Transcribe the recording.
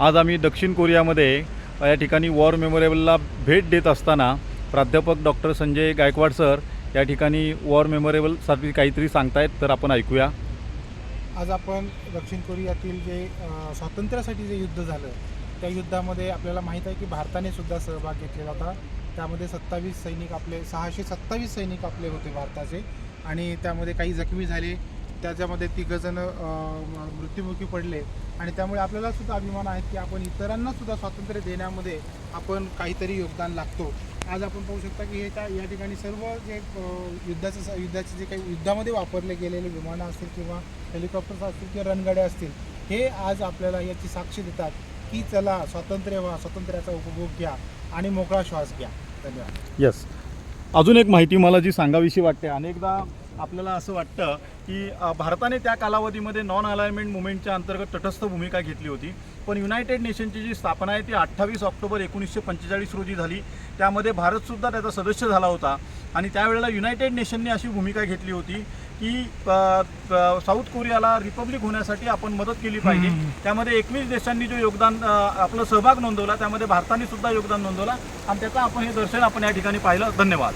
आज आम्ही दक्षिण कोरियामध्ये या ठिकाणी वॉर मेमोरेबलला भेट देत असताना प्राध्यापक डॉक्टर संजय गायकवाड सर या ठिकाणी वॉर मेमोरेबलसाठी काहीतरी सांगतायत तर आपण ऐकूया. आज आपण दक्षिण कोरियातील जे स्वातंत्र्यासाठी जे युद्ध झालं त्या युद्धामध्ये आपल्याला माहीत आहे की भारताने सुद्धा सहभाग घेतलेला होता. त्यामध्ये सत्तावीस सैनिक आपले सहाशे सत्तावीस सैनिक आपले होते भारताचे आणि त्यामध्ये काही जखमी झाले. त्याच्यामध्ये तिघंजणं मृत्युमुखी पडले. आणि त्यामुळे आपल्याला सुद्धा अभिमान आहे की आपण इतरांना सुद्धा स्वातंत्र्य देण्यामध्ये आपण काहीतरी योगदान लागतो. आज आपण पाहू शकता की हे त्या या ठिकाणी सर्व जे युद्धाचे युद्धाचं युद्धाचे जे काही युद्धामध्ये वापरले गेलेले विमानं असतील किंवा हेलिकॉप्टर्स असतील किंवा रणगाड्या असतील हे आज आपल्याला याची साक्ष देतात की चला स्वातंत्र्य व्हा स्वातंत्र्याचा उपभोग घ्या आणि मोकळा श्वास घ्या. धन्यवाद. येस अजून एक माहिती मला जी सांगावीशी वाटते अनेकदा आपल्याला असं वाटतं की भारताने त्या कालावधीमध्ये नॉन अलाइनमेंट मुवमेंटच्या अंतर्गत तटस्थ भूमिका घेतली होती. पण युनायटेड नेशनची जी स्थापना आहे ती अठ्ठावीस ऑक्टोबर एकोणीसशे पंचेचाळीस रोजी झाली. त्यामध्ये भारतसुद्धा त्याचा सदस्य झाला होता. आणि त्यावेळेला युनायटेड नेशनने अशी भूमिका घेतली होती की साऊथ कोरियाला रिपब्लिक होण्यासाठी आपण मदत केली पाहिजे. त्यामध्ये एकवीस देशांनी जो योगदान आपलं सहभाग नोंदवला त्यामध्ये भारताने सुद्धा योगदान नोंदवला. आणि त्याचं आपण हे दर्शन आपण या ठिकाणी पाहिलं. धन्यवाद.